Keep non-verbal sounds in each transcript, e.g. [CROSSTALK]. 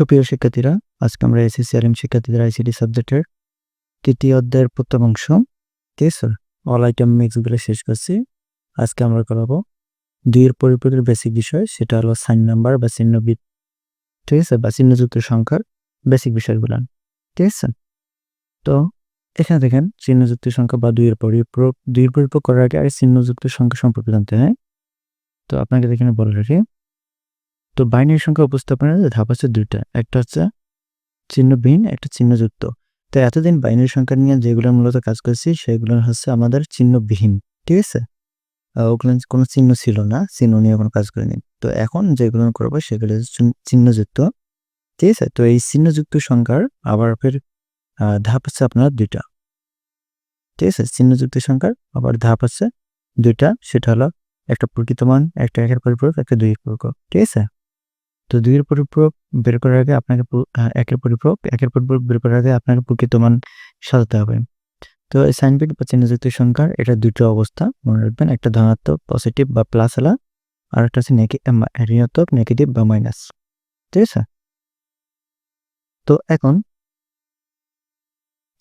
সুপ্রিয় শিক্ষার্থীরা, আজকে আমরা এসএসসি আলিম শিক্ষার্থীদের আইসিডি সাবজেক্টের তৃতীয় অধ্যায়ের প্রথম অংশ ঠিক অল আইটেম মিক্সগুলো শেষ করছি। আজকে আমরা করাবো দুইয়ের পরিপূরকের বেসিক বিষয়, সেটা হলো সাইন নাম্বার বা চিহ্নবিদ ঠিক আছে? বা চিহ্নযুক্ত সংখ্যার বেসিক বিষয়গুলো ঠিক আছে তো এখানে দেখেন, চিহ্নযুক্ত সংখ্যা বা দুইয়ের পরিপূরক দুইয়ের পরিপূরক করার আগে আগে চিহ্নযুক্ত সংখ্যা সম্পর্কে জানতে হয়। তো আপনাকে এখানে বলে রাখি তো বাইনারি সংখ্যা উপস্থাপনের ধাপ আছে দুইটা। একটা হচ্ছে চিহ্নবিহীন, একটা চিহ্নযুক্ত। তো এতদিন বাইনারি সংখ্যা নিয়ে যেগুলো মূলত কাজ করছি, সেগুলো হচ্ছে আমাদের চিহ্নবিহীন, ঠিক আছে? ওগুলো কোনো চিহ্ন ছিল না, চিহ্ন নিয়ে কোনো কাজ করিনি। তো এখন যেগুলো করব, সেগুলো চিহ্নযুক্ত, ঠিক আছে? তো এই চিহ্নযুক্ত সংখ্যার আবার ফের ধাপ আছে আপনার দুইটা। ঠিক আছে? চিহ্নযুক্ত সংখ্যার আবার ধাপ আছে দুইটা, সেটা হলো একটা প্রকৃত মান, একটা একের পরিপূরক, একটা দুই পরিপূরক, ঠিক আছে? তো দুইয়ের পরিপূরক বের করার আগে আপনাকে একের পরিপূরক একের পরিপূরক বের করার আগে আপনাকে প্রকৃত মান সাজাতে হবে। তো এই সাইনবিক বা চিহ্নযুক্ত সংখ্যার এটা দুটো অবস্থা, মনে রাখবেন। একটা ধনাত্মক পজিটিভ বা প্লাস আলা আর একটা মা- ঋণাত্মক নেগেটিভ বা মাইনাস ঠিক আছে? তো এখন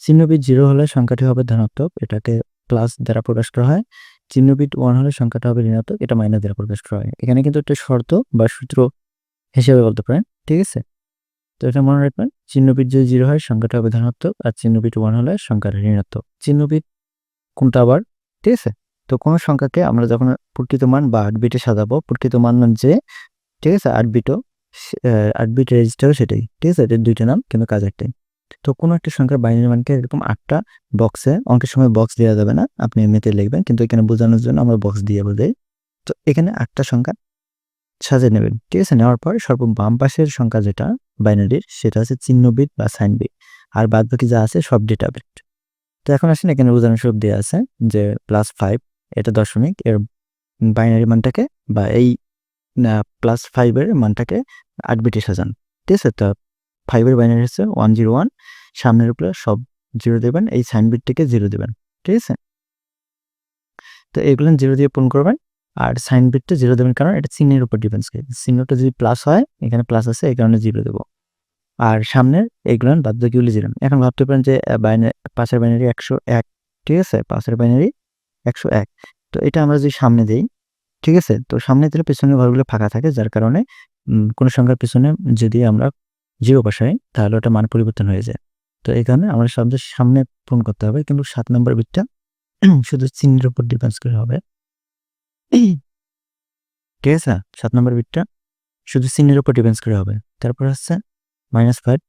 চিহ্নবিদ জিরো হলে সংখ্যাটি হবে ধনাত্মক, এটাকে প্লাস দ্বারা প্রকাশ করা হয়। চিহ্নবিদ ওয়ান হলে সংখ্যাটা হবে ঋণাত্মক, এটা মাইনাস দ্বারা প্রকাশ করা হয়। এখানে কিন্তু একটা শর্ত বা সূত্র হিসেবে বলতে পারেন, ঠিক আছে? তো এটা মনে রাখবেন চিহ্নবিদ যদি জিরো হয়, সংখ্যাটা হবে ধনাত্মক আর চিহ্নবিদ ওয়ান হলে সংখ্যাটা ঋণাত্মক। চিহ্নবিদ কোনটা আবার, ঠিক আছে? তো কোনো সংখ্যাকে আমরা যখন প্রকৃত মান বা আট বিটে সাজাবো প্রকৃত মান যে, ঠিক আছে? আট বিটও আট বিট রেজিস্টারও সেটাই, ঠিক আছে? এটার দুইটা নাম, কিন্তু কাজ একটাই। তো কোনো একটা সংখ্যার বাইনারি মানকে এরকম আটটা বক্সে অঙ্কের সময় বক্স দেওয়া যাবে না, আপনি এমনিতে লিখবেন, কিন্তু এখানে বোঝানোর জন্য আমরা বক্স দিয়ে বোঝাই। তো এখানে আটটা সংখ্যা সাজিয়ে নেবেন। ঠিক আছে? নেওয়ার পর সর্ব বাম পাশের সংখ্যা যেটা, বাইনারির, সেটা হচ্ছে চিহ্নবিট বা সাইন বিট আর বাদ বাকি যা আছে সব ডেটা বিট তো এখন আসেন, এখানে উদাহরণস্বরূপ দেওয়া আছে যে প্লাস ফাইভ এটা দশমিক, এর বাইনারি মানটাকে বা এই প্লাস ফাইভের মানটাকে আট বিটে সাজান। ঠিক আছে? তো ফাইভের বাইনারি হচ্ছে ওয়ান জিরো ওয়ান সামনের উপরে সব জিরো দেবেন, এই সাইন বিটটাকে জিরো দেবেন। ঠিক আছে? তো এগুলো জিরো দিয়ে পূরণ করবেন আর সাইন বিটটা জিরো দেবেন কারণ এটা চিহ্নের উপর ডিপেন্ডস করে। চিহ্নটা যদি প্লাস হয়, এখানে প্লাস আছে, এই কারণে জিরো দেবো। আর সামনের এইগুলো বাদ জিরো এখন ভাবতে পারেন যে পাশের বাইনারি একশো এক, ঠিক আছে? পাশের বাইনারি একশো এক। তো এটা আমরা যদি সামনে দিই, ঠিক আছে? তো সামনে দিলে পেছনের ঘরগুলো ফাঁকা থাকে, যার কারণে কোনো সংখ্যার পেছনে যদি আমরা জিরো বসাই, তাহলে ওটা মান পরিবর্তন হয়ে যায়। তো এই কারণে আমরা শব্দের সামনে পূরণ করতে হবে, কিন্তু সাত নম্বর বিটটা [CLEARS THROAT] শুধু চিহ্নের উপর ডিপেন্স করে হবে। [CLEARS THROAT] ঠিক আছে, সাত নম্বর বিটটা শুধু সিনের উপর ডিপেন্স করে হবে। তারপর হচ্ছে মাইনাস ফাইভ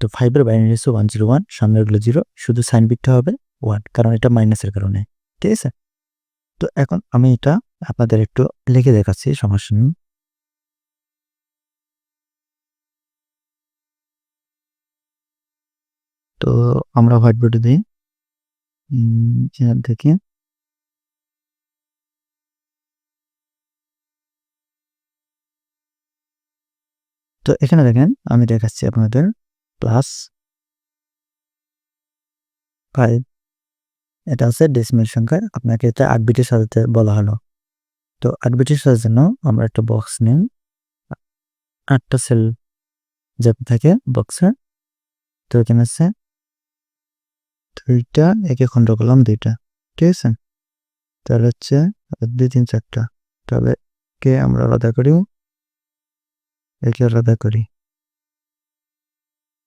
তো ফাইভের বাইনারি হচ্ছে ওয়ান জিরো ওয়ান সামনেরগুলো জিরো শুধু সাইন বিটটা হবে ওয়ান কারণ এটা মাইনাসের কারণে। ঠিক আছে? তো এখন আমি এটা আপনাদের একটু লিখে দেখাচ্ছি, সমস্যা নেই। তো আমরা হোয়াইট বোর্ডে দিই। এখান থেকে তো এখানে দেখেন, আমি দেখাচ্ছি আপনাদের প্লাস ফাইভ এটা আছে ডেসিমেল সংখ্যা, আপনাকে এটা আট বিটে সাজাতে বলা হলো। তো আট বিটে সাজার জন্য আমরা একটা বক্স নিন আটটা সেল যাতে থাকে বক্সে তো এখানে আছে দুইটা, একে খণ্ড করলাম দুইটা, ঠিক আছে? তাহলে হচ্ছে দুই, তিন, চারটা। তবে কে আমরা আলাদা করি? একে আলাদা করি।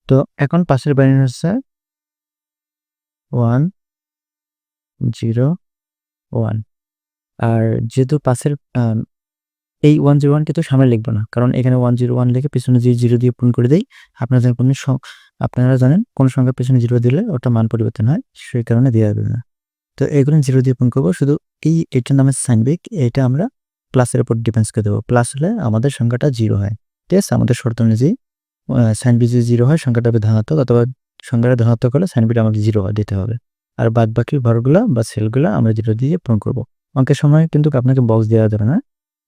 তো এখন পাশের বাইনারি হচ্ছে ওয়ান জিরো ওয়ান আর যেহেতু পাশের এই ওয়ান জিরো ওয়ানকে তো সামনে লিখব না, কারণ এখানে ওয়ান জিরো ওয়ান লিখে পিছনে যে জিরো দিয়ে পূরণ করে দেই, আপনারা জানেন কোনো আপনারা জানেন কোন সংখ্যার পিছনে জিরো দিলে ওটা মান পরিবর্তন হয়, সেই কারণে দেওয়া যাবে না। তো এগুলো জিরো দিয়ে পূরণ করব, শুধু এই এটার নামে সাইনবিক এটা আমরা প্লাসের উপর ডিপেন্স করে দেবো প্লাস হলে আমাদের সংখ্যাটা জিরো হয়। আছে আমাদের শর্ত অনুযায়ী সাইন বি যদি জিরো হয়, সংখ্যাটা হবে ধনাত্মক, অথবা সংখ্যাটা ধনাত্মক হলে সাইন বিটা আমাকে জিরো দিতে হবে। আর বাদ বাকি ঘরগুলো বা সেলগুলো আমরা জিরো দিয়ে পূরণ করব। অঙ্কের সময় কিন্তু আপনাকে বক্স দেওয়া যাবে না।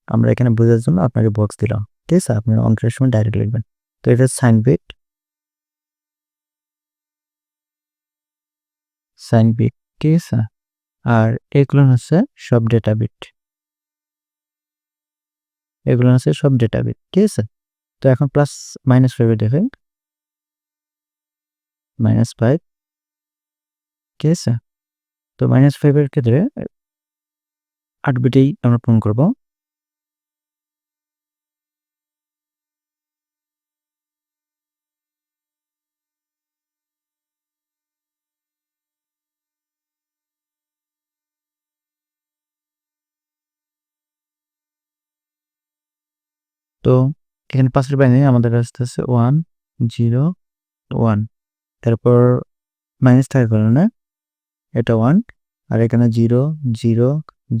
আমরা এখানে বোঝার জন্য আপনাকে বক্স দিলাম। ঠিক আছে? আপনার অঙ্কের সময় ডাইরেক্ট লিখবেন। তো এটা সাইন বিট সাইন বিট ঠিক আছে? আর এগুলো হচ্ছে সব ডেটা বিট এগুলো হচ্ছে সব ডেটা বিট ঠিক আছে? তো এখন প্লাস মাইনাস ফাইভে দেখেন। মাইনাস ফাইভ ঠিক আছে? তো মাইনাস ফাইভের ক্ষেত্রে আট বিটেই আমরা পূরণ করব। তো এখানে পাঁচের বাইরে আমাদের আসতে আছে ওয়ান জিরো ওয়ান তারপর মাইনাস থাকার কারণে এটা ওয়ান আর এখানে জিরো জিরো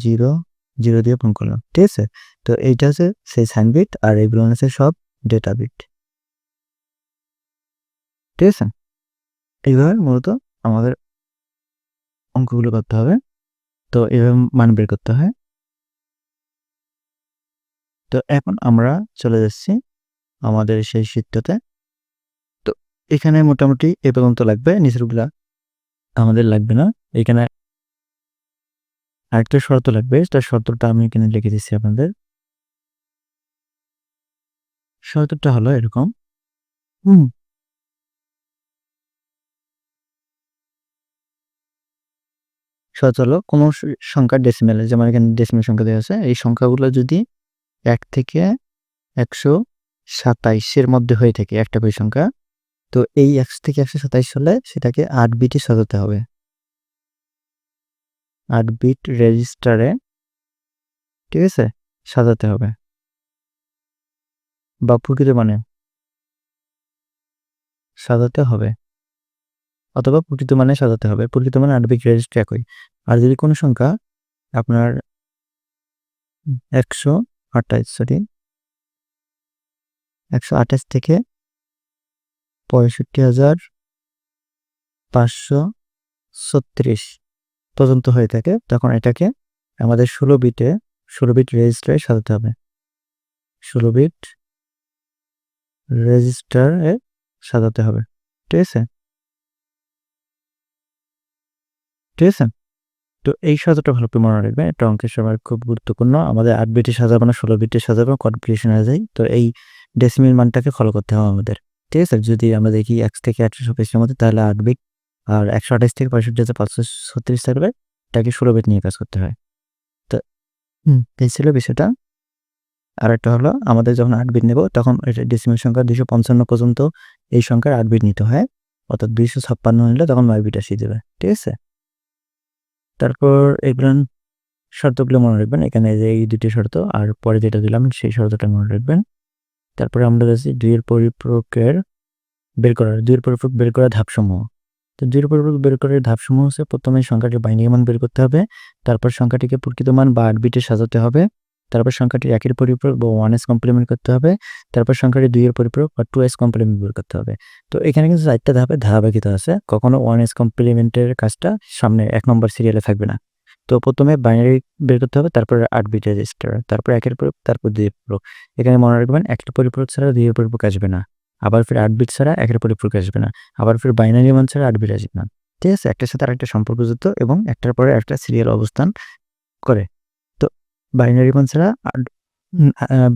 জিরো জিরো দিয়ে ফোন করলাম, ঠিক আছে? তো এইটা হচ্ছে সেই সাইন বিট আর এইগুলো হচ্ছে সব ডেটা বিট ঠিক আছে? এইভাবে মূলত আমাদের অঙ্কগুলো করতে হবে। তো এভাবে মান বের করতে হয়। তো এখন আমরা চলে যাচ্ছি আমাদের সেই শীতটাতে। তো এখানে মোটামুটি এ পর্যন্ত লাগবে নিচেরগুলা আমাদের লাগবে না। এখানে আরেকটা শর্ত লাগবে তার শর্তটা আমি এখানে লিখে দিচ্ছি আপনাদের। শর্তটা হলো এরকম, হুম। শর্ত হলো কোনো সংখ্যা ডেসিমেলে যেমন এখানে ডেসিমেল সংখ্যা দেওয়া আছে, এই সংখ্যাগুলো যদি এক থেকে একশো সাতাইশের মধ্যে হয়ে থাকে একটা পরিসংখ্যা। তো এই একশো থেকে একশো সাতাইশ হলে সেটাকে আট বিটে সাজাতে হবে। আট বিট রেজিস্টারে ঠিক আছে? সাজাতে হবে। বা প্রকৃত মানে সাজাতে হবে। অথবা প্রকৃত মানে সাজাতে হবে। প্রকৃত মানে আট বিট রেজিস্টার একই। আর যদি কোনো সংখ্যা আপনার একশো আঠাইশ সরি একশো আঠাশ থেকে পঁয়ষট্টি হাজার পাঁচশো ছত্রিশ পর্যন্ত হয়ে থাকে। তখন এটাকে আমাদের ষোলো বিটে, ষোলো বিট রেজিস্টারে সাজাতে হবে। ষোলো বিট রেজিস্টারে সাজাতে হবে। ঠিক আছে? ঠিক আছে? তো এই সাজাটা ভালো মনে রাখবেন, এটা অঙ্কের সময় খুব গুরুত্বপূর্ণ। আমাদের আট বিটে সাজাবো না ষোলো বিটে সাজাবো কনফিউশন হয়ে যায়। তো এই ডেসিমিল মানটাকে ফলো করতে হবে আমাদের। ঠিক আছে? যদি আমরা দেখি এক থেকে একশো পেজের মধ্যে তাহলে আট বিট আর একশো আঠাশ থেকে পঁয়ষট্টি হাজার পাঁচশো ছত্রিশ থাকবে। তাকে ষোলো বিট নিয়ে কাজ করতে হয়। তো এই ছিল বিষয়টা। আর একটা হলো, আমাদের যখন আট বিট নেব, তখন এটা ডেসিমিল সংখ্যা দুশো পঞ্চান্ন পর্যন্ত এই সংখ্যার আট বিট নিতে হয়। অর্থাৎ দুইশো ছাপ্পান্ন নিলে তখন নয় বিট আসিয়ে দেবে ঠিক আছে? তারপর এগুলো শর্তগুলো মনে রাখবেন। এখানে যে এই দুটি শর্ত আর পরে যেটা দিলাম, সেই শর্তটা মনে রাখবেন। তারপরে আমরা যাচ্ছি দুইয়ের পরিপূরকের বের করার, দুইয়ের পরিপূরক বের করার ধাপসমূহ। তো দুইয়ের পরিপূরক বের করার ধাপসমূহ হচ্ছে প্রথমে সংখ্যাটির বাইনারি মান বের করতে হবে। তারপর সংখ্যাটিকে প্রকৃত মান বা আট বিটে সাজাতে হবে। তারপর সংখ্যাটি একের পরিপূরক বা ওয়ান এস কমপ্লিমেন্ট করতে হবে। তারপর সংখ্যাটি দুইয়ের পরিপূরক বা টু এস কমপ্লিমেন্ট করতে হবে। তো এখানে কিন্তু চারটা ধাপে ধারাবাহিকতা আছে। কখনো ওয়ান এস কমপ্লিমেন্টের কাজটা সামনে এক নম্বর সিরিয়ালে থাকবে না। তো প্রথমে বাইনারি বের করতে হবে, তারপর আট বিট রেজিস্টার তারপর একের পরিপূরক, তারপর দুইয়ের পরিপূরক। এখানে মনে রাখবেন, একটা পরিপূরক ছাড়া দুইয়ের পরিপূরক আসবে না। আবার ফির আট বিট ছাড়া একের পরিপূরক আসবে না। আবার ফির বাইনারি মান ছাড়া আট বিট আসবে না। ঠিক আছে? একটার সাথে আরেকটা সম্পর্কযুক্ত এবং একটার পরে একটা সিরিয়াল অবস্থান করে। বাইনারি মান ছাড়া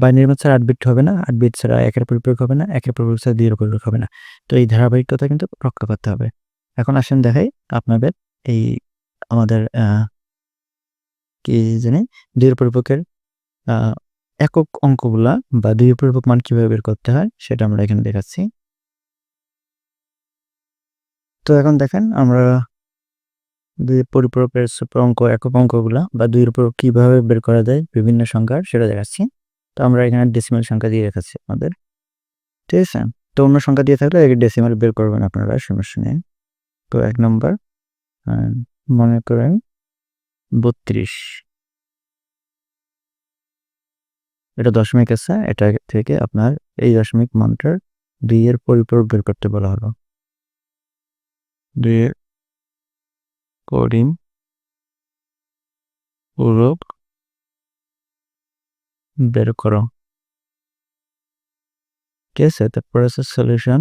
বাইনারি মান ছাড়া আট বিট হবে না আট বিট ছাড়া একের পরিপূরক হবে না একের পরিপূরক ছাড়া দুইয়ের পরিপূরক হবে না। তো এই ধারাবাহিকতা কিন্তু রক্ষা করতে হবে। এখন আসেন দেখাই আপনাদের এই আমাদের কি জানি দুইয়ের পরিপক্ষের একক অঙ্কগুলা বা দুই পরিপক মান কীভাবে বের করতে হয় সেটা আমরা এখানে দেখাচ্ছি। তো এখন দেখেন আমরা দুই পরিপূরকের অঙ্ক, একক অঙ্কগুলা বা দুইয়ের উপর কীভাবে বের করা যায়, বিভিন্ন সংখ্যার সেটা দেখাচ্ছি। তো আমরা এখানে ডেসিমাল সংখ্যা দিয়ে দেখাচ্ছি আমাদের। ঠিক আছে? তো অন্য সংখ্যা দিয়ে থাকলে ডেসিমাল বের করবেন আপনারা, সমস্যা নেই। তো এক নম্বর মনে করেন বত্রিশ। এটা দশমিক আছে, এটা থেকে আপনার এই দশমিক মানটার দুই এর পরিপূরক বের করতে বলা হলো। দুইয়ের করিম পূরক বের করো। ঠিক আছে তারপর আছে সলিউশন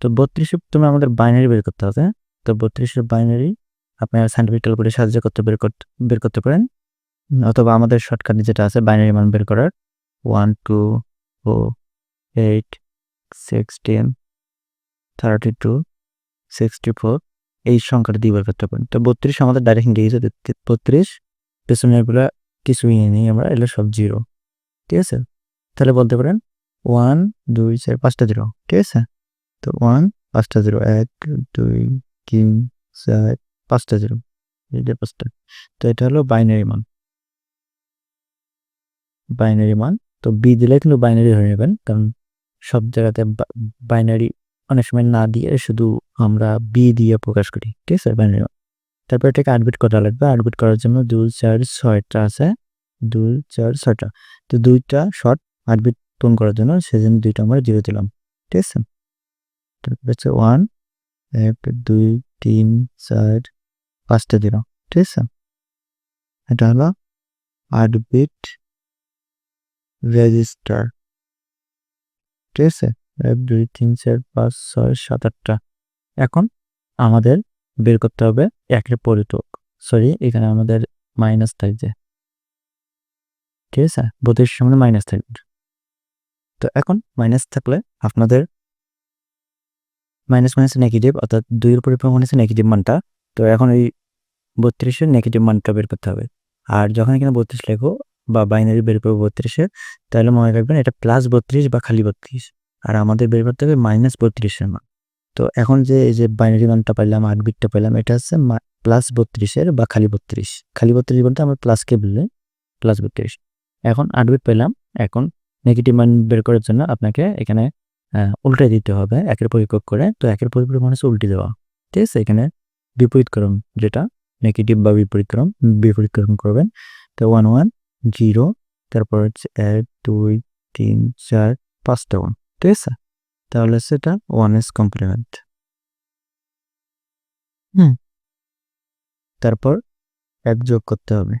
তো বত্রিশে তুমি আমাদের বাইনারি বের করতে হবে। তো বত্রিশের বাইনারি আপনি সাইন্টিফিক করে সাহায্য করতে, বের করতে বের করতে পারেন। অথবা আমাদের শর্টকাট যেটা আছে বাইনারি মান বের করার। ওয়ান টু ও eight sixteen thirty two sixty four এই সংখ্যাটা দিয়ে বের করতে পারেন। তো বত্রিশ আমাদের ডাইরেক্ট ইংরেজিতে বত্রিশ পেছনেরগুলো কিছুই নেই আমরা, এগুলো সব জিরো ঠিক আছে? তাহলে বলতে পারেন ওয়ান দুই, চার, পাঁচটা জিরো ঠিক আছে? তো ওয়ান পাঁচটা জিরো এক, দুই, তিন, চার, পাঁচটা জিরো পাঁচটা। তো এটা হলো বাইনারি মান। বাইনারি মান। তো বি দিলে কিন্তু বাইনারি ধরে নেবেন কারণ সব জায়গাতে বাইনারি অনেক সময় না দিয়ে শুধু আমরা বি দিয়ে প্রকাশ করি, ঠিক আছে? বাইনারি মান তারপর এটাকে আডবিট করা লাগবে। আডবিট করার জন্য দুই চার ছয়টা আছে। দুই চার ছয়টা। তো দুইটা শর্ট আডবিট পূরণ করার জন্য সেজন্য দুইটা আমরা জিরো দিলাম, ঠিক আছে? তারপর হচ্ছে ওয়ান, এক, দুই, তিন, চার, পাঁচটা জিরো ঠিক আছে? এটা হলো আডবিট রেজিস্টার, ঠিক আছে? এক, দুই, তিন, চার, পাঁচ, ছয়, সাত, আটটা। এখন আমাদের বের করতে হবে একের পরিতক সরি এখানে আমাদের মাইনাস থাকবে ঠিক আছে? বত্রিশ সামনে মাইনাস থাকবে। তো এখন মাইনাস থাকলে আপনাদের মাইনাস মাইনাস নেগেটিভ অর্থাৎ দুইয়ের পরিপ্রমাণ হচ্ছে নেগেটিভ মানটা। তো এখন এই বত্রিশের নেগেটিভ মানটা বের করতে হবে। আর যখন এখানে বত্রিশ লেখো বা বাইনারি বের করব বত্রিশের তাহলে মনে রাখবেন এটা প্লাস বত্রিশ বা খালি বত্রিশ। আর আমাদের বের করতে হবে মাইনাস বত্রিশের মান। তো এখন যে, এই যে বাইনারি মানটা পাইলাম, আট বিটটা পাইলাম, এটা হচ্ছে প্লাস বত্রিশের বা খালি বত্রিশ। খালি বত্রিশ বলতে আমরা প্লাসকে বললে? প্লাস বত্রিশ। এখন আট বিট পেলাম এখন নেগেটিভ মান বের করার জন্য আপনাকে এখানে উল্টে দিতে হবে, একের পরিকোক করে। তো একের পরিপূরক মানে হচ্ছে উল্টে দেওয়া। ঠিক আছে, এখানে বিপরীতকরণ যেটা নেগেটিভ বা বিপরীতকরণ বিপরীতকরণ করবেন। তো ওয়ান ওয়ান জিরো তারপর হচ্ছে এক, দুই, তিন, চার, পাঁচটা ওয়ান ঠিক আছে তাহলে সেটা ওয়ান এস কমপ্লিমেন্ট হুম। তারপর এক যোগ করতে হবে।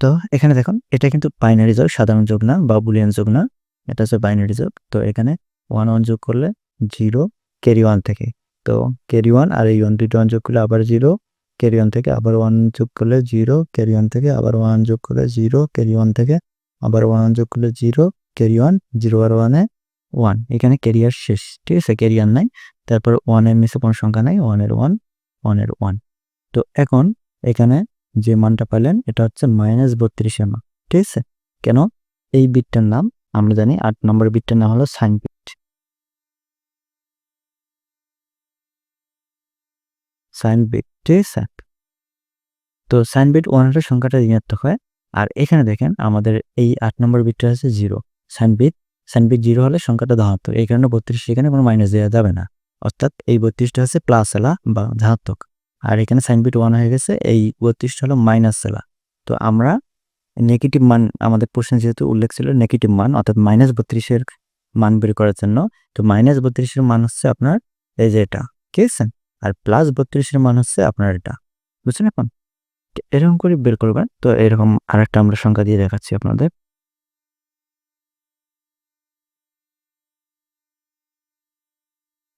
তো এখানে দেখুন, এটা কিন্তু বাইনারি যোগ, সাধারণ যোগ না বা বুলিয়ান যোগ না, এটা হচ্ছে বাইনারি যোগ। তো এখানে ওয়ান ওয়ান যোগ করলে জিরো ক্যারি ওয়ান থেকে। তো ক্যারি ওয়ান আর এই ওয়ান দুটো ওয়ান যোগ করলে আবার জিরো ক্যারি ওয়ান থেকে আবার ওয়ান যোগ করলে জিরো ক্যারি ওয়ান থেকে আবার ওয়ান যোগ করলে জিরো ক্যারি ওয়ান থেকে আবার ওয়ান যোগ করলে জিরো ক্যারি ওয়ান জিরো আর ওয়ানে ওয়ান এখানে ক্যারিয়ার শেষ, ঠিক আছে? ক্যারিয়ার নাই। তারপর ওয়ানের নিচে কোনো সংখ্যা নাই ওয়ানের ওয়ান ওয়ানের ওয়ান তো এখন এখানে যে মানটা পাইলেন, এটা হচ্ছে মাইনাস বত্রিশের মান, ঠিক আছে? কেন? এই বিটটার নাম, আমরা জানি আট নম্বর বিটটার নাম হলো সাইন বিট। সাইন বিট, ঠিক আছে? তো সাইন বিট ওয়ানের সংখ্যাটা ঋণাত্মক হয়। আর এখানে দেখেন, আমাদের এই আট নম্বর বিটটা আছে জিরো সাইন বিট জিরো হলে সংখ্যাটা ধনাত্মক। এই কারণে বত্রিশ এখানে কোনো মাইনাস দেওয়া যাবে না। অর্থাৎ এই বত্রিশটা হচ্ছে প্লাস এলা বা ধনাত্মক। আর এখানে সাইন বিট ওয়ান হয়ে গেছে, এই বত্রিশটা হলো মাইনাস এলা। তো আমরা নেগেটিভ মান, আমাদের প্রশ্নে যেহেতু উল্লেখ ছিল নেগেটিভ মান, অর্থাৎ মাইনাস বত্রিশের মান বের করার জন্য, তো মাইনাস বত্রিশের মান হচ্ছে আপনার এই যে এটা, ঠিক আছে? আর প্লাস বত্রিশের মান হচ্ছে আপনার এটা, বুঝছেন এখন? এরকম করে বের করবেন। তো এরকম আরেকটা আমরা সংখ্যা দিয়ে দেখাচ্ছি আপনাদের।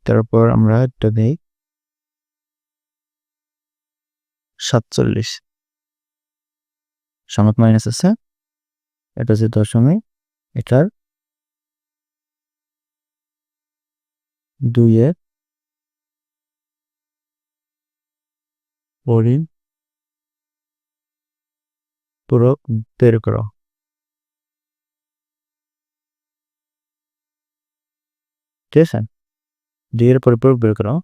তারপর আমরা একটা দিই সাতচল্লিশ। সমাত মাইনাস আছে। এটা হচ্ছে দশমিক। এটার দুইয়ের পরি পুরো বের করো। ঠিক আছে? বের করো।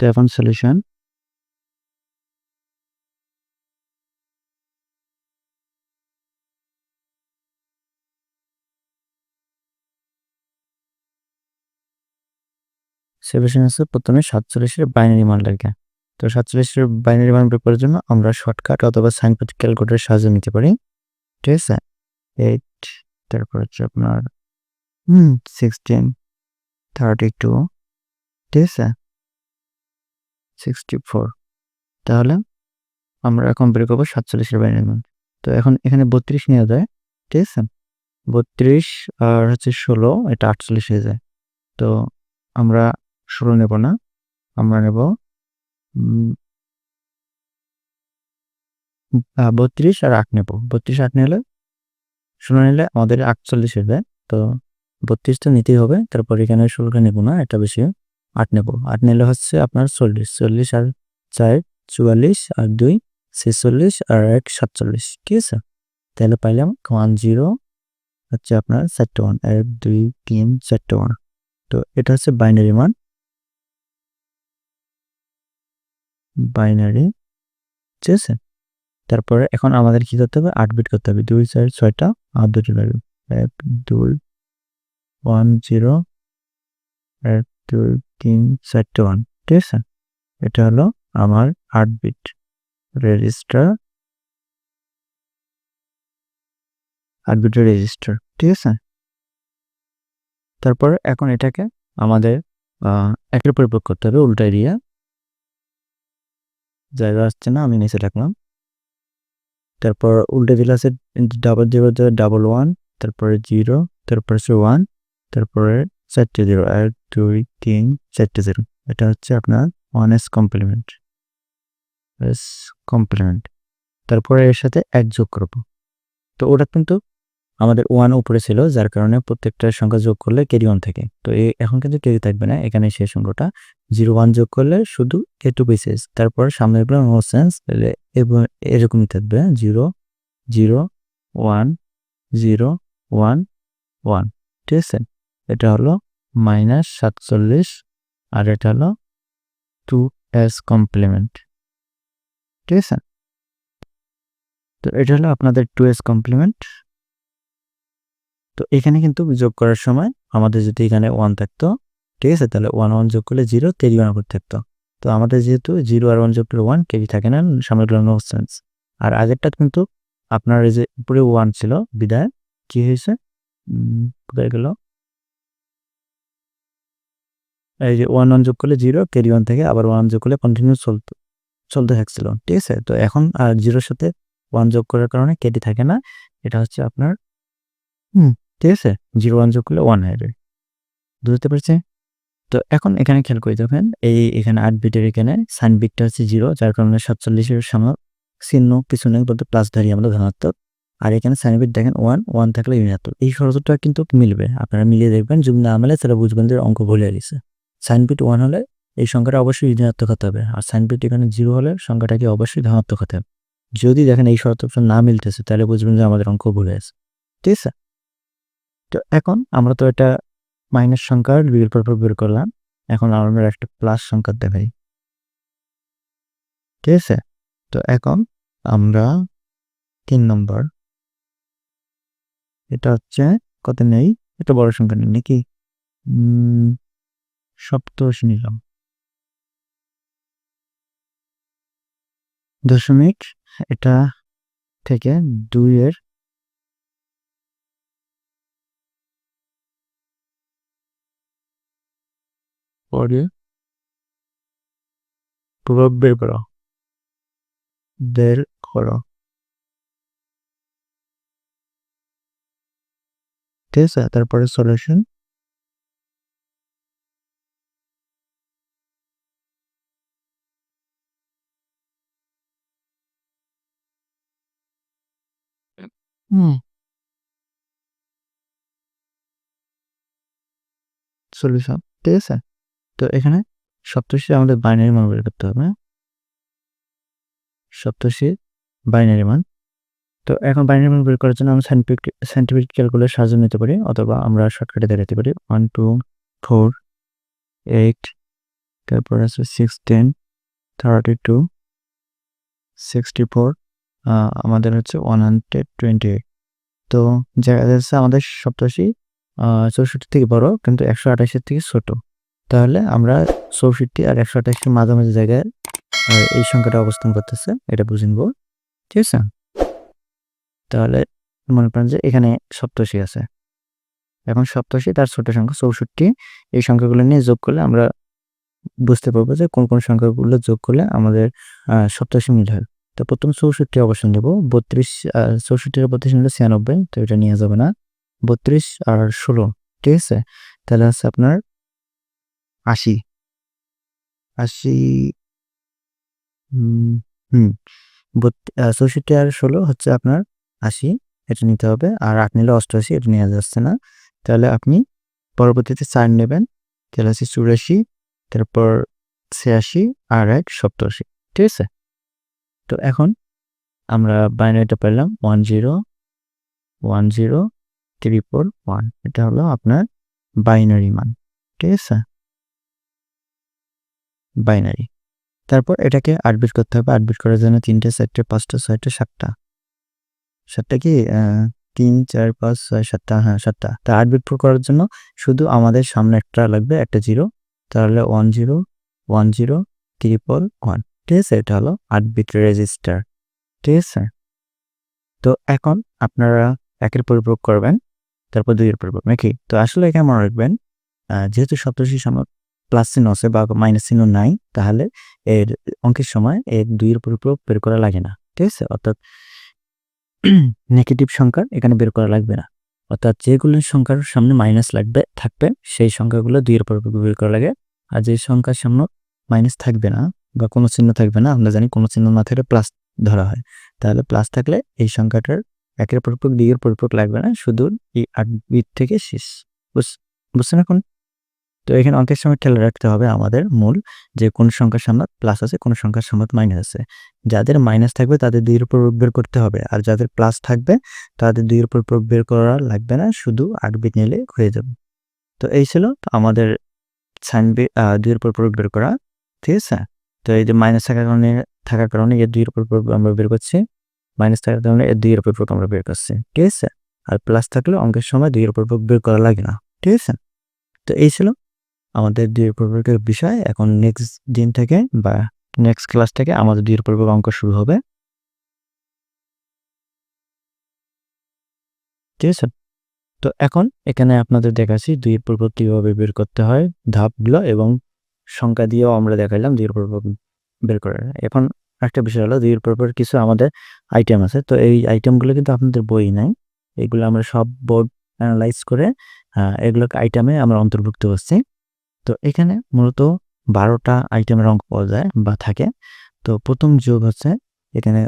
তো এখন সলিউশন আছে প্রথমে সাতচল্লিশের বাইনারি মান লাগে। তো সাতচল্লিশের বাইনারি মান বের জন্য আমরা শর্টকাট অথবা সাইনপথ ক্যালকুলেটারের সাহায্য নিতে পারি। ঠিক আছে এইট তারপর হচ্ছে আপনার, হুম সিক্সটিন থার্টি টু ঠিক আছে সিক্সটি ফোর তাহলে আমরা এখন বের করব সাতচল্লিশের বাইনারি মান। তো এখন এখানে বত্রিশ নেওয়া যায় ঠিক আছে বত্রিশ আর হচ্ছে ষোলো, এটা আটচল্লিশ হয়ে যায়। তো আমরা ষোলো নেব না, আমরা নেব বত্রিশ আর আট নেব। বত্রিশ, আট নিলে, ষোলো নিলে আমাদের আটচল্লিশ হবে তো বত্রিশটা নিতেই হবে, তারপর এখানে ষোলোটা নেব না এটা বেশি আট নেব। আট নিলে হচ্ছে আপনার চল্লিশ চল্লিশ আর চার, চুয়াল্লিশ আর দুই, ছেচল্লিশ আর এক, সাতচল্লিশ, ঠিক আছে? তাহলে পাইলাম ওয়ান জিরো হচ্ছে আপনার চারটে ওয়ান এক, দুই, তিন, চারটে ওয়ান তো এটা হচ্ছে বাইনারি মান। বাইনারি ঠিক আছে? তারপরে এখন আমাদের কি করতে হবে? আট বিট করতে হবে। দুই, চার, ছয়টা আর দুটি লাগবে এক, দুই ওয়ান জিরো এক, দুই, তিন, চারটে ওয়ান ঠিক আছে? এটা হলো আমার আট বিট রেজিস্টার আট রেজিস্টার ঠিক আছে? তারপর এখন এটাকে আমাদের একের প্রয়োগ করতে হবে উল্টা এরিয়া জায়গা আসছে না, আমি নিচে রাখলাম। তারপর উল্টে দিলে আছে ডাবল জিরো ডাবল ওয়ান তারপরে জিরো তারপরে হচ্ছে ওয়ান তারপরে চারটে জিরো এক, দুই, তিন চারটে জিরো এটা হচ্ছে আপনার one's complement S complement তারপরে এর সাথে এক যোগ করব। তো ওটা কিন্তু আমাদের ওয়ান উপরে ছিল, যার কারণে প্রত্যেকটা সংখ্যা যোগ করলে ক্যারি ওয়ান থাকে। তো এখন কিন্তু ক্যারি থাকবে না, এখানে সেই সংখ্যাটা। জিরো ওয়ান যোগ করলে শুধু এ টু বিসেস তারপর সামনে গুলো নো সেন্স এরকমই থাকবে zero zero, one zero, one one. ঠিক আছে? এটা হলো মাইনাস সাতচল্লিশ আর এটা হলো টু এস কমপ্লিমেন্ট। ঠিক আছে? তো এটা হলো আপনাদের টু এস কমপ্লিমেন্ট। তো এখানে কিন্তু যোগ করার সময় আমাদের যদি এখানে ওয়ান থাকতো, ঠিক আছে? তাহলে ওয়ান ওয়ান যোগ করলে জিরো, তেরি ওয়ান থাকতো। তো আমাদের যেহেতু জিরো আর ওয়ান যোগ ওয়ান কেজি থাকে না সামনে নো সেন্স আর আগেরটা কিন্তু আপনার এই যে উপরে ওয়ান ছিল, বিদায়, কি হয়েছে? কোথায় গেল? এই যে ওয়ান ওয়ান যোগ করলে জিরো কেরি ওয়ান থেকে আবার ওয়ান যোগ করলে কন্টিনিউ চলতো, চলতে থাকছিল, ঠিক আছে? তো এখন আর জিরোর সাথে ওয়ান যোগ করার কারণে কেটি থাকে না, এটা হচ্ছে আপনার, হুম, ঠিক আছে? জিরো ওয়ান যোগ করলে ওয়ান হয়ে বুঝতে পারছি তো এখন এখানে খেয়াল করে দেখেন, এই এখানে আট বিটের এখানে সাইন বিটটা হচ্ছে জিরো যার কারণে সাতচল্লিশের সামনে চিহ্ন পিছনে বলতে প্লাস ধরি আমরা ধনাত্মক। আর এখানে সাইন বিট দেখেন ওয়ান ওয়ান থাকলে ঋণাত্মক। এই শরতটা কিন্তু মিলবে। আপনারা মিলিয়ে দেখবেন যদি না মিলে তাহলে বুঝবেন যে অঙ্ক ভুলে গেছে। সাইন বিট ওয়ান হলে এই সংখ্যাটা অবশ্যই ঋণাত্মক হতে হবে। আর সাইন বিট এখানে জিরো হলে সংখ্যাটাকে অবশ্যই ধনাত্মক হতে হবে। যদি দেখেন এই শর্তটা না মিলতেছে, তাহলে বুঝবেন যে আমাদের অঙ্ক ভুলে আছে ঠিক আছে? তো এখন আমরা তো এটা মাইনাস সংখ্যার পর বের করলাম। এখন আমরা একটা প্লাস সংখ্যা দেখাই। ঠিক আছে? তো এখন আমরা তিন নম্বর। এটা হচ্ছে কত নেই? এটা বড় সংখ্যা নেই নাকি? সপ্তদশী নিলাম। দশমিক এটা থেকে দুইয়ের পরে প্রভাব বের করা বের করো ঠিক আছে তারপরে সলিউশন হুম সলিউশন ঠিক আছে তো এখানে সপ্তর্ষি আমাদের বাইনারি মান বের করতে হবে। সপ্তর্ষির বাইনারি মান। তো এখন বাইনারি মান বের করার জন্য আমরা সাইন্টিফিক সাইন্টিফিক ক্যালকুলেট সাহায্য নিতে পারি, অথবা আমরা শর্টকাটে দেখাতে পারি। ওয়ান টু ফোর এইট তারপর আছে sixteen thirty two sixty four আমাদের হচ্ছে ওয়ান হান্ড্রেড টোয়েন্টি এইট তো দেখা যাচ্ছে আমাদের সপ্তাশি চৌষট্টি থেকে বড়, কিন্তু একশো আঠাশের থেকে ছোট। তাহলে আমরা চৌষট্টি আর একশো আঠাশের মাঝামাঝি জায়গায় এই সংখ্যাটা অবস্থান করতেছে, এটা বুঝে নিব, ঠিক আছে? তাহলে মনে করেন যে এখানে সপ্তশী আছে। এখন সপ্তশী তার ছোট সংখ্যা চৌষট্টি, এই সংখ্যাগুলো নিয়ে যোগ করলে আমরা বুঝতে পারব যে কোন কোন সংখ্যাগুলো যোগ করলে আমাদের সপ্তশী মিল হয়। তো প্রথম চৌষট্টি অবস্থান নেব, বত্রিশ আর চৌষট্টির বত্রিশ নিলে ছিয়ানব্বই, তো এটা নিয়ে যাবে না, বত্রিশ আর ষোলো, ঠিক আছে? তাহলে হচ্ছে আপনার আশি। আশি হুম চৌষট্টি আর ষোলো হচ্ছে আপনার আশি, এটা নিতে হবে। আর আট নিলে অষ্টআশি, এটা নেওয়া যাচ্ছে না। তাহলে আপনি পরবর্তীতে চার নেবেন, তাহলে আছে চুরাশি, তারপর ছিয়াশি আর এক সপ্তাশি ঠিক আছে? তো এখন আমরা বাইনারিটা পেলাম one zero one zero, triple one, এটা হলো আপনার বাইনারি মান, ঠিক আছে? বাইনারি তারপর এটাকে আটবিট করতে হবে। আটবিট করার জন্য তিনটে, চারটে, পাঁচটা, ছয়টা, সাতটা। সাতটা কি? তিন, চার, পাঁচ, ছয়, সাতটা হ্যাঁ সাতটা। তা আটবিট করার জন্য শুধু আমাদের সামনে একটা লাগবে, একটা জিরো তাহলে one zero one zero triple one ঠিক আছে, এটা হলো আটবিট রেজিস্টার ঠিক আছে? তো এখন আপনারা একের পরিপ্রয়োগ করবেন, তারপর দুইয়ের পরিপ্রয়োগ নাকি? তো আসলে এখানে মনে রাখবেন যেহেতু সপ্তশী সময় প্লাস চিহ্ন আছে বা মাইনাস চিহ্ন নাই, তাহলে এর অঙ্কের সময় এর দুইয়ের পরিপ্রয়োগ বের করা লাগে না, ঠিক আছে? অর্থাৎ [CLEARS THROAT] নেগেটিভ সংখ্যা এখানে বের করা লাগবে না। অর্থাৎ যেগুলো সংখ্যার সামনে মাইনাস লাগবে, থাকবে, সেই সংখ্যাগুলো দুইয়ের পরিপ্রয়োগ বের করা লাগে। আর যে সংখ্যার সামনে মাইনাস থাকবে না বা কোনো চিহ্ন থাকবে না, আমরা জানি কোনো চিহ্ন না থাকলে প্লাস ধরা হয়। তাহলে প্লাস থাকলে এই সংখ্যাটার একের পরিপূরক দিকের পরিপূরক লাগবে না, শুধু এই আট বিট থেকে শেষ। বুঝছেন এখন? তো এখানে অঙ্কের সময় খেয়াল রাখতে হবে আমাদের মূল যে কোন সংখ্যার সামনে প্লাস আছে, কোন সংখ্যার সামনে মাইনাস আছে। যাদের মাইনাস থাকবে তাদের দুইয়ের উপর বের করতে হবে। আর যাদের প্লাস থাকবে তাদের দুইয়ের উপর বের করা লাগবে না, শুধু আট বিট নিলে হয়ে যাবে। তো এই ছিল আমাদের সাইন বি দুইয়ের উপর প্রয়োগ বের করা, ঠিক আছে? তো এই যে মাইনাস থাকার কারণে থাকার কারণে এর দুইয়ের উপর আমরা বের করছি। মাইনাস থাকার কারণে এর দুইয়ের উপর আমরা বের করছি, ঠিক আছে? আর প্লাস থাকলে অঙ্কের সময় দুইয়ের উপর বের করা লাগে না, ঠিক আছে? তো এই ছিল আমাদের দুইয়ের প্রয়োগের বিষয়। এখন নেক্সট দিন থেকে বা নেক্সট ক্লাস থেকে আমাদের দুইয়ের প্রয়োগ অঙ্ক শুরু হবে। ঠিক আছে? তো এখন এখানে আপনাদের দেখাচ্ছি দুইয়ের পূর্ব কীভাবে বের করতে হয় ধাপগুলো এবং সংখ্যা দিয়েও আমরা দেখাইলাম দুইয়ের পূর্ব বের করার। এখন একটা বিষয় হলো দুইয়ের পূর্ব কিছু আমাদের আইটেম আছে। তো এই আইটেমগুলো কিন্তু আপনাদের বই নাই। এগুলো আমরা সব বোর্ড অ্যানালাইজ করে এগুলোকে আইটেমে আমরা অন্তর্ভুক্ত করছি। তো এখানে মূলত বারোটা আইটেমের অঙ্ক পাওয়া যায় বা থাকে। তো প্রথম যোগ হচ্ছে এখানে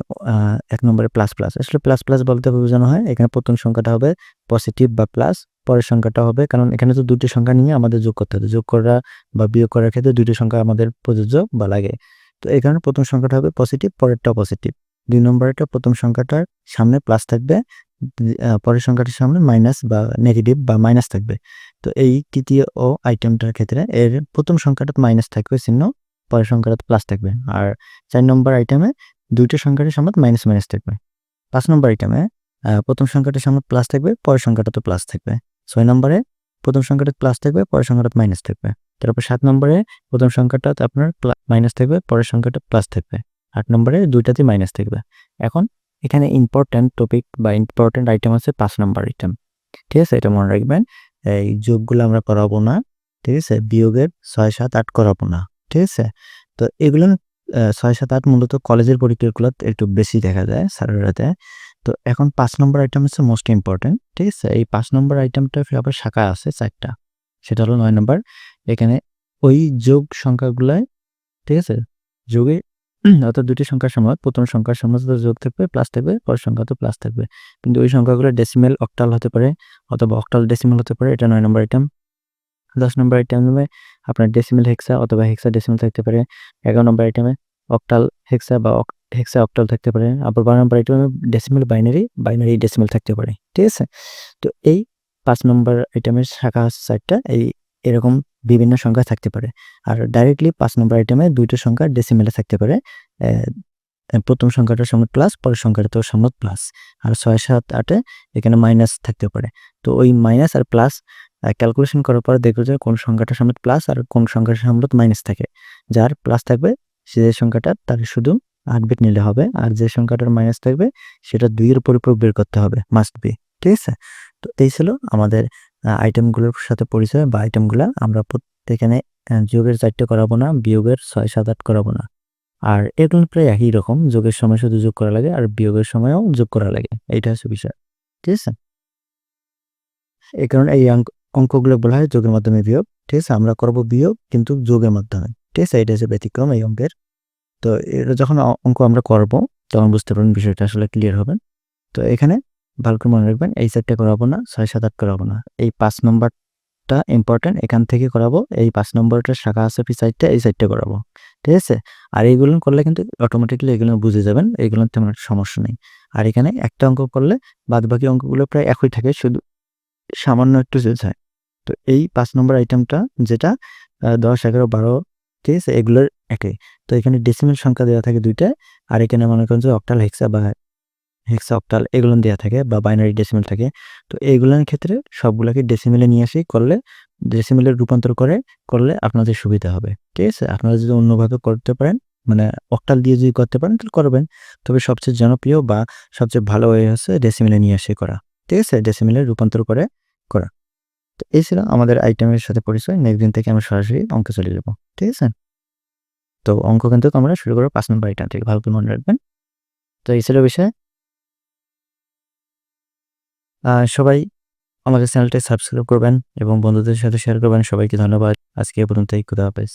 এক নম্বরে প্লাস প্লাস আসলে প্লাস প্লাস বলতে বোঝানো হয়। এখানে প্রথম সংখ্যাটা হবে পজিটিভ বা প্লাস পরের সংখ্যাটা হবে, কারণ এখানে তো দুটি সংখ্যা নিয়ে আমাদের যোগ করতে হবে। যোগ করা বা বিয়োগ করার ক্ষেত্রে দুটি সংখ্যা আমাদের প্রযোজ্য বা লাগে। তো এই কারণে প্রথম সংখ্যাটা হবে পজিটিভ পরেরটা পজিটিভ দুই নম্বরটা প্রথম সংখ্যাটার সামনে প্লাস থাকবে পরের সংখ্যাটির সামনে মাইনাস বা নেগেটিভ বা মাইনাস থাকবে। তো এই তৃতীয় ও আইটেমটার ক্ষেত্রে এর প্রথম সংখ্যাটা মাইনাস থাকবে, চিহ্ন। পরের সংখ্যাটা প্লাস থাকবে। আর চার নম্বর আইটেমে দুইটা সংখ্যাটির সামনে মাইনাস মাইনাস থাকবে। পাঁচ নম্বর আইটেমে প্রথম সংখ্যাটির সামনে প্লাস থাকবে, পরের সংখ্যাটা তো প্লাস থাকবে। ছয় নম্বরে প্রথম সংখ্যাটা প্লাস থাকবে, পরের সংখ্যাটা মাইনাস থাকবে। তারপর সাত নম্বরে প্রথম সংখ্যাটা আপনার মাইনাস থাকবে, পরের সংখ্যাটা প্লাস থাকবে। আট নম্বরে দুইটাতেই মাইনাস থাকবে। এখন এখানে ইম্পর্ট্যান্ট টপিক বা ইম্পর্ট্যান্ট আইটেম আছে পাঁচ নম্বর আইটেম ঠিক আছে? এটা মনে রাখবেন। এই যোগগুলো আমরা করাবো না, ঠিক আছে? বিয়োগের ছয়, সাত, আট করাবো না, ঠিক আছে? তো এগুলো ছয়, সাত, আট মূলত কলেজের পরীক্ষাগুলো একটু বেশি দেখা যায় স্যারেরাতে। তো এখন পাঁচ নম্বর আইটেম হচ্ছে মোস্ট ইম্পর্টেন্ট ঠিক আছে? এই পাঁচ নম্বর আইটেমটা আবার শাখা আছে চারটা, সেটা হলো নয় নম্বর। এখানে ওই যোগ সংখ্যাগুলায়, ঠিক আছে? যোগে অর্থাৎ দুটি সংখ্যার সময় প্রথম সংখ্যার সময় যোগ থাকবে প্লাস থাকবে, পরের সংখ্যা তো প্লাস থাকবে। কিন্তু ওই সংখ্যাগুলো ডেসিমেল অক্টাল হতে পারে, অথবা অক্টাল ডেসিমেল হতে পারে, এটা নয় নম্বর আইটেম দশ নম্বর আইটেমে আপনার ডেসিমেল হেক্সা অথবা হেক্সা ডেসিমেল থাকতে পারে, এগারো নম্বর আইটেমে অক্টাল হেক্সা বা হেক্সা অক্টাল থাকতে পারে, আবার বারো নম্বর আইটেমে ডেসিমেল বাইনারি বাইনারি ডেসিমেল থাকতে পারে, ঠিক আছে? তো এই পাঁচ নম্বর আইটেমের শাখা আছে চারটা এই এরকম বিভিন্ন সংখ্যা থাকতে পারে। আর ডাইরেক্টলি পাঁচ নম্বর আইটেমে দুইটা সংখ্যা ডেসিমেলে থাকতে পারে। প্রথম সংখ্যাটার সামনে প্লাস পরের সংখ্যাটা তো সামনে প্লাস আর ছয়, সাত, আটে এখানে মাইনাস থাকতে পারে। তো ওই মাইনাস আর প্লাস ক্যালকুলেশন করার পর দেখব যে কোন সংখ্যাটা সামনে প্লাস আর কোন সংখ্যাটা সামনে মাইনাস থাকে। যার প্লাস থাকবে, সে সংখ্যাটা তার শুধু আট বিট নিলে হবে। আর যে সংখ্যাটার মাইনাস থাকবে, সেটা দুইয়ের পরিপূরক বের করতে হবে। মাস্ট বি ঠিক আছে? তো এই ছিল আমাদের আইটেমগুলোর সাথে পরিচয় বা আইটেমগুলো আমরা এখানে যোগের চারটে করাবো না, বিয়োগের ছয়, সাত, আট করাবো না। আর এগুলো প্রায় একই রকম, যোগের সময় শুধু যোগ করা লাগে আর বিয়োগের সময়ও যোগ করা লাগে। এইটা হচ্ছে বিষয়। ঠিক আছে? এই কারণে এই অঙ্কগুলো বলা হয় যোগের মাধ্যমে বিয়োগ। ঠিক আছে? আমরা করব বিয়োগ, কিন্তু যোগের মাধ্যমে। ঠিক আছে? এটা হচ্ছে ব্যতিক্রম এই অঙ্কের। তো এটা যখন অঙ্ক আমরা করব, তখন বুঝতে পারবেন বিষয়টা আসলে ক্লিয়ার হবে। তো এখানে ভালো করে মনে রাখবেন, এই সাইডটা করাবো না, ছয় সাত আট করাবো না। এই পাঁচ নম্বরটা ইম্পর্টেন্ট এখান থেকে করাবো, এই পাঁচ নম্বরটা শাখা আছে সাইডটা এই সাইডটা করাবো। ঠিক আছে? আর এইগুলো করলে কিন্তু অটোমেটিকলি এগুলো বুঝে যাবেন এইগুলোর তেমন একটা সমস্যা নেই। আর এখানে একটা অঙ্ক করলে বাদ বাকি অঙ্কগুলো প্রায় একই থাকে, শুধু সামান্য একটু চেঞ্জ হয়। তো এই পাঁচ নম্বর আইটেমটা যেটা দশ, এগারো, বারো, ঠিক আছে? এগুলোর একই তো এখানে ডেসিমেল সংখ্যা দেওয়া থাকে দুইটা, আর এখানে মনে করেন যে অক্টাল হেক্সা বা হেক্সা অক্টাল এগুলো দেওয়া থাকে বা বাইনারি ডেসিমেল থাকে। তো এইগুলোর ক্ষেত্রে সবগুলোকে ডেসিমেলে নিয়ে আসি, করলে ডেসিমেলে রূপান্তর করে, করলে আপনাদের সুবিধা হবে। ঠিক আছে? আপনারা যদি অন্যভাবে করতে পারেন মানে অক্টাল দিয়ে যদি করতে পারেন, তাহলে করবেন। তবে সবচেয়ে জনপ্রিয় বা সবচেয়ে ভালো ওয়ে হচ্ছে ডেসিমেলে নিয়ে এসে করা। ঠিক আছে? ডেসিমেলে রূপান্তর করে, করা। তো এই ছিল আমাদের আইটেমের সাথে পরিচয়। নেক্সট দিন থেকে আমরা সরাসরি অঙ্কে চলে যাব। ঠিক আছে? তো অঙ্ক কিন্তু আমরা শুরু করব পাঁচ নম্বর আইটেম থেকে। ভালো করে মনে রাখবেন। তো এই ছিল বিষয়। সবাই আমাদের চ্যানেলটা সাবস্ক্রাইব করবেন এবং বন্ধুদের সাথে শেয়ার করবেন। সবাইকে ধন্যবাদ। আজকে পর্যন্ত খুদা হাফেজ।